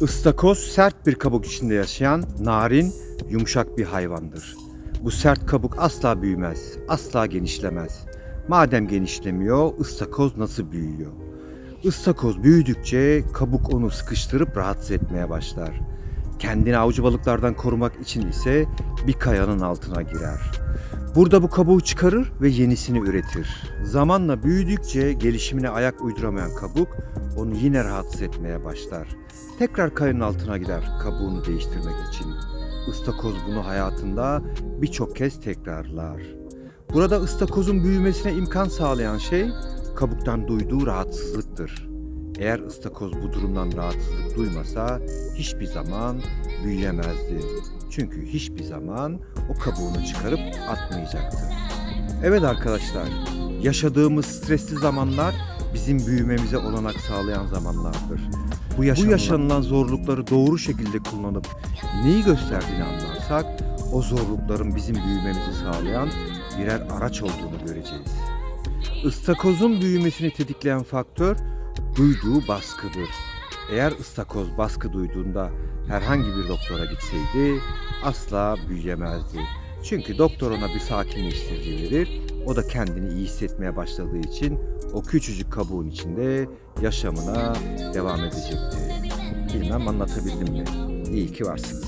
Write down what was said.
Istakoz sert bir kabuk içinde yaşayan narin, yumuşak bir hayvandır. Bu sert kabuk asla büyümez, asla genişlemez. Madem genişlemiyor, ıstakoz nasıl büyüyor? Istakoz büyüdükçe kabuk onu sıkıştırıp rahatsız etmeye başlar. Kendini avcı balıklardan korumak için ise bir kayanın altına girer. Burada bu kabuğu çıkarır ve yenisini üretir. Zamanla büyüdükçe gelişimine ayak uyduramayan kabuk onu yine rahatsız etmeye başlar. Tekrar kayanın altına gider kabuğunu değiştirmek için. Istakoz bunu hayatında birçok kez tekrarlar. Burada ıstakozun büyümesine imkan sağlayan şey kabuktan duyduğu rahatsızlıktır. Eğer ıstakoz bu durumdan rahatsızlık duymasa hiçbir zaman büyüyemezdi. Çünkü hiçbir zaman o kabuğunu çıkarıp atmayacaktı. Evet arkadaşlar, yaşadığımız stresli zamanlar bizim büyümemize olanak sağlayan zamanlardır. Bu yaşanılan, bu yaşanılan zorlukları doğru şekilde kullanıp neyi gösterdiğini anlarsak o zorlukların bizim büyümemizi sağlayan birer araç olduğunu göreceğiz. Istakozun büyümesini tetikleyen faktör duyduğu baskıdır. Eğer ıstakoz baskı duyduğunda herhangi bir doktora gitseydi asla büyüyemezdi. Çünkü doktor ona bir sakinleştirici verir. O da kendini iyi hissetmeye başladığı için o küçücük kabuğun içinde yaşamına devam edecekti. Bilmem anlatabildim mi? İyi ki varsınız.